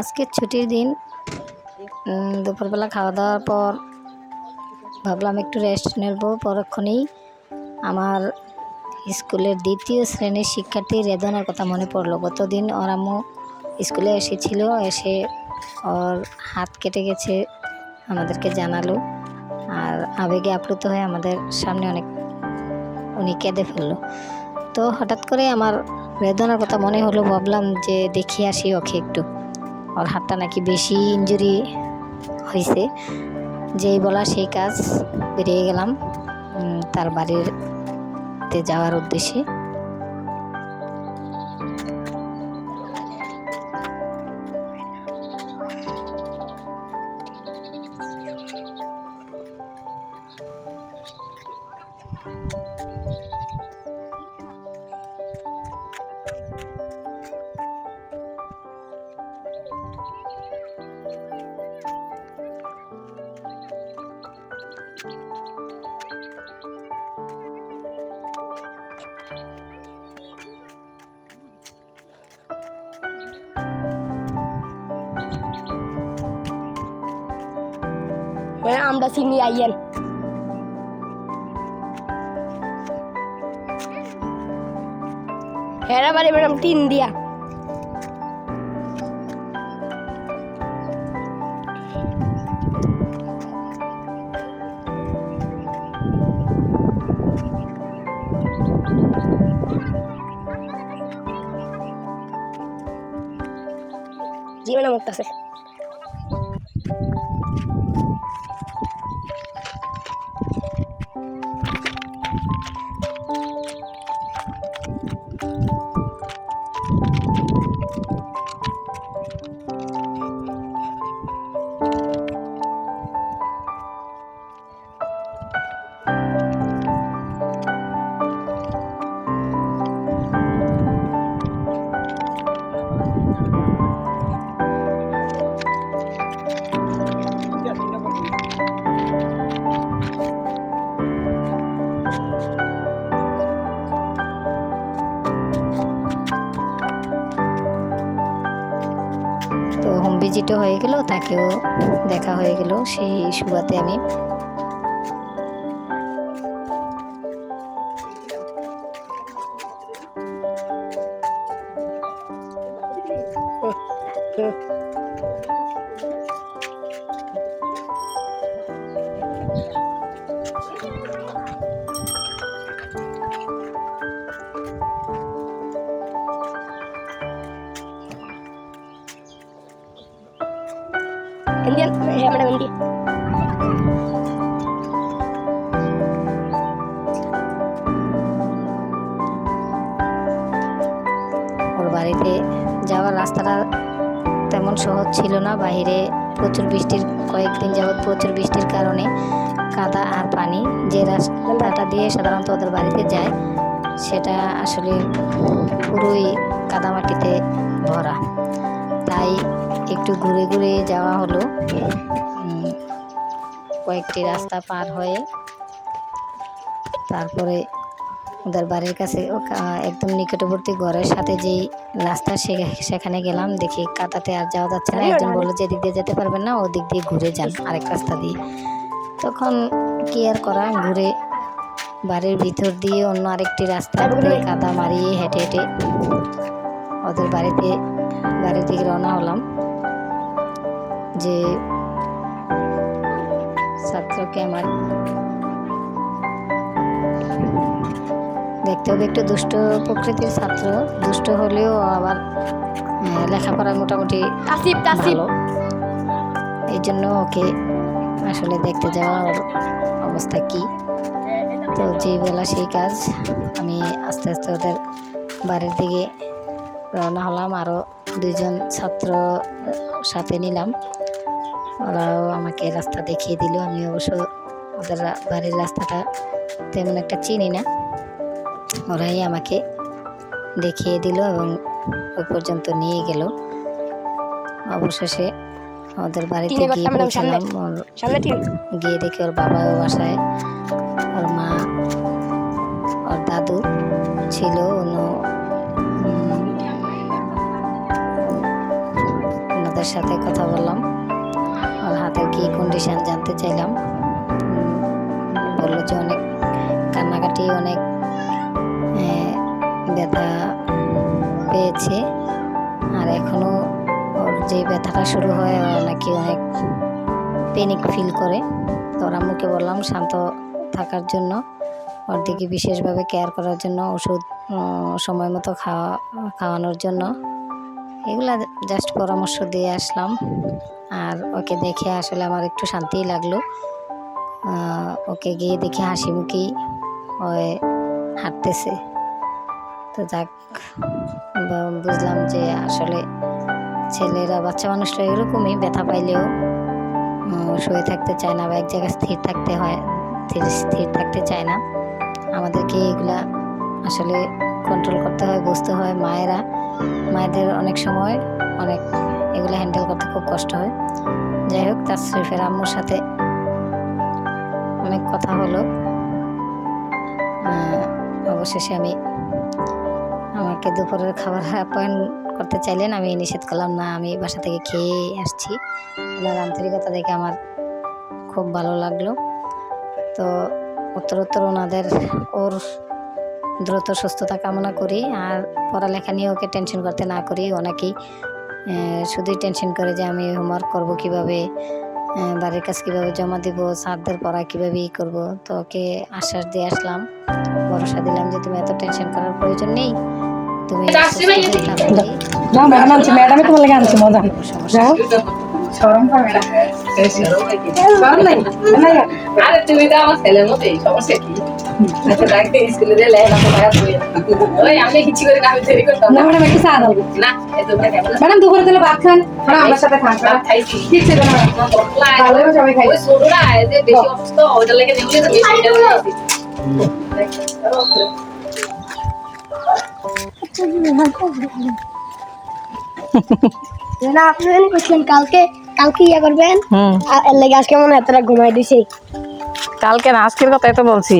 আজকে ছুটির দিন দুপুরবেলা খাওয়া দাওয়ার পর ভাবলাম একটু রেস্ট নেব। পরক্ষণেই আমার স্কুলের দ্বিতীয় শ্রেণির শিক্ষার্থী রেদনের কথা মনে পড়ল। গতদিন ওর আম্মু স্কুলে এসেছিল, এসে ওর হাত কেটে গেছে, আমাদেরকে জানালো। আর আবেগে আপ্লুত হয়ে আমাদের সামনে অনেক, উনি কেঁদে ফেলল। তো হঠাৎ করে আমার বেদনার কথা মনে হলো, ভাবলাম যে দেখি আসি ওকে একটু। ওর হাতটা নাকি বেশি ইঞ্জুরি হয়েছে যেই বলা সেই কাজ, বেরিয়ে গেলাম তার বাড়িতে যাওয়ার উদ্দেশ্যে। মানে আমরা চিনি আইয়েন হেরা বাড়ি ম্যাডাম তিন দিয়া জি ম্যাডাম উঠতেছে তো হোম ভিজিটও হয়ে গেল তাকেও দেখা হয়ে গেল সেই সুবাদে আমি। Indian, ya madam ওর বাড়িতে যাওয়ার রাস্তাটা তেমন সহজ ছিল না। বাইরে প্রচুর বৃষ্টির কয়েকদিন যাবৎ প্রচুর বৃষ্টির কারণে কাদা আর পানি যে রাস্তাটা দিয়ে সাধারণত ওদের বাড়িতে যায় সেটা আসলে পুরোই কাদামাটিতে ভরা। তাই একটু ঘুরে ঘুরে যাওয়া হলো। কয়েকটি রাস্তা পার হয়ে তারপরে ওদের বাড়ির কাছে ও একদম নিকটবর্তী ঘরের সাথে যেই রাস্তা সে- সেখানে গেলাম। দেখি কাতাতে আর যাওয়া যাচ্ছে না। একজন বলল যে দিক দিয়ে যেতে পারবেন না ওদিক দিয়ে ঘুরে যান আরেক রাস্তা দিয়ে। তখন কি আর করা ঘুরে বাড়ির ভিতর দিয়ে অন্য আরেকটি রাস্তা দিয়ে কাদা মারিয়ে হেঁটে হেঁটে ওদের বাড়িতে বাড়ির দিকে রওনা হলাম। যে ছাত্রকে আমার দেখতে হবে একটু দুষ্ট প্রকৃতির ছাত্র। দুষ্ট হলেও আবার আহ, লেখাপড়ায় মোটামুটি. ভালো। এই জন্য ওকে আসলে দেখতে যাওয়া ওর অবস্থা কি? তো যেই বেলা সেই কাজ আমি আস্তে আস্তে ওদের বাড়ির দিকে রওনা হলাম। আরও দুইজন ছাত্র সাথে নিলাম। ওরাও আমাকে রাস্তা দেখিয়ে দিল। আমি অবশ্য ওদের বাড়ির রাস্তাটা তেমন একটা চিনি না। ওরাই আমাকে দেখিয়ে দিল এবং ওই পর্যন্ত নিয়ে গেল। অবশেষে ওদের বাড়িতে গিয়ে পৌঁছালাম গিয়ে দেখি ওর বাবাও বাসায় ওর মা ওর দাদু ছিল ওদের সাথে কথা বললাম। হাতের কি কন্ডিশন জানতে চাইলাম? বলল যে অনেক কান্নাকাটি, অনেক ব্যথা পেয়েছে। আর এখনও ওর যে ব্যথাটা শুরু হয় নাকি অনেক পেনিক ফিল করে। তো ওর আম্মুকে বললাম, শান্ত থাকার জন্য। ওর দিকে বিশেষভাবে কেয়ার করার জন্য, ওষুধ সময় মতো খাওয়া, খাওয়ানোর জন্য। এগুলা জাস্ট পরামর্শ দিয়ে আসলাম। আর ওকে দেখে আসলে আমার একটু শান্তিই লাগল। ওকে গিয়ে দেখে হাসি মুখেই ওই হাঁটতেছে। তো যাক বুঝলাম যে আসলে ছেলেরা, বাচ্চা মানুষরা এরকমই, ব্যথা পাইলেও শুয়ে থাকতে চায় না বা এক জায়গায় স্থির থাকতে হয়, স্থির থাকতে চায় না। আমাদেরকে এগুলা আসলে কন্ট্রোল করতে হয়, বুঝতে হয়। মায়েরা, মায়েদের অনেক সময় অনেক কষ্ট হয়। যাই হোক, তার শরীফের আম্মুর সাথে অনেক কথা হলো। অবশেষে আমি আমাকে দুপুরের খাবার অ্যাপয়েন্ট করতে চাইলেন, আমি নিষেধ করলাম, না, আমি বাসা থেকে খেয়ে আসছি। ওনার আন্তরিকতা দেখে আমার খুব ভালো লাগল। তো উত্তরোত্তর ওনাদের ওর দ্রুত সুস্থতা কামনা করি, আর পড়ালেখা নিয়ে ওকে টেনশন করতে না করি। অনেকেই শুধুই টেনশন করে যে আমি হোমওয়ার্ক করব কীভাবে বাড়ির কাজ কীভাবে জমা দিব স্যারদের পড়া কীভাবে ই করব। তো ওকে আশ্বাস দিয়ে আসলাম ভরসা দিলাম যে তুমি এত টেনশন করার প্রয়োজন নেই তুমি সরম নাই নাই। আরে তুমি তো আমার ছেলের মতোই সমস্যা কি? ম্যাডাম দুপুরে তাহলে ভাত খান আমার সাথে খান ঠিক আছে সবাই খাই না আপনি করছেন কালকে কালকে ইয়া করবেন হুম আর এর লাগে আজকে মনে হয় এতটা ঘুমাই দিছি। কালকে না আজকের কথাই তো বলছি।